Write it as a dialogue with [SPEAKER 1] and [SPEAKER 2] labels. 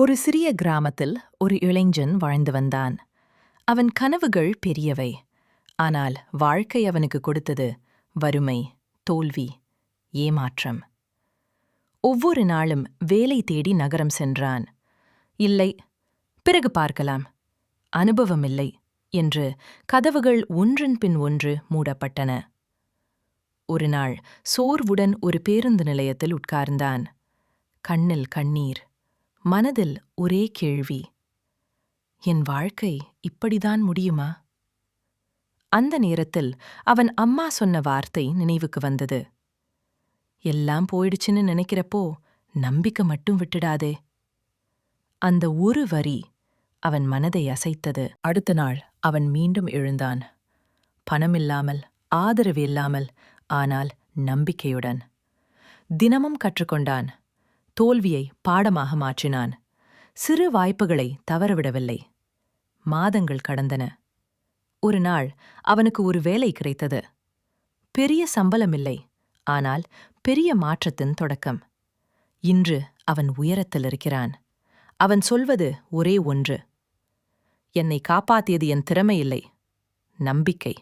[SPEAKER 1] ஒரு சிறிய கிராமத்தில் ஒரு இளைஞன் வாழ்ந்து வந்தான். அவன் கனவுகள் பெரியவை. ஆனால் வாழ்க்கை அவனுக்கு கொடுத்தது வறுமை தோல்வி ஏமாற்றம். ஒவ்வொரு நாளும் வேலை தேடி நகரம் சென்றான். இல்லை பிறகு பார்க்கலாம். அனுபவமில்லை என்று கதவுகள் ஒன்றன் பின் ஒன்று மூடப்பட்டன. ஒரு நாள் சோர்வுடன் ஒரு பேருந்து நிலையத்தில் உட்கார்ந்தான். கண்ணில் கண்ணீர். மனதில் ஒரே கேள்வி என் வாழ்க்கை இப்படிதான் முடியுமா? அந்த நேரத்தில் அவன் அம்மா சொன்ன வார்த்தை நினைவுக்கு வந்தது. எல்லாம் போயிடுச்சுன்னு நினைக்கிறப்போ நம்பிக்கை மட்டும் விட்டுடாதே. அந்த ஒரு வரி அவன் மனதை அசைத்தது. அடுத்த நாள் அவன் மீண்டும் எழுந்தான். பணமில்லாமல் ஆதரவு இல்லாமல் ஆனால் நம்பிக்கையுடன். தினமும் கற்றுக்கொண்டான். தோல்வியை பாடமாக மாற்றினான். சிறு வாய்ப்புகளை தவறவிடவில்லை. மாதங்கள் கடந்தன. ஒரு நாள் அவனுக்கு ஒரு வேலை கிடைத்தது. பெரிய சம்பளமில்லை ஆனால் பெரிய மாற்றத்தின் தொடக்கம். இன்று அவன் உயரத்தில் இருக்கிறான். அவன் சொல்வது ஒரே ஒன்று. என்னை காப்பாத்தியது என் திறமையில்லை நம்பிக்கை.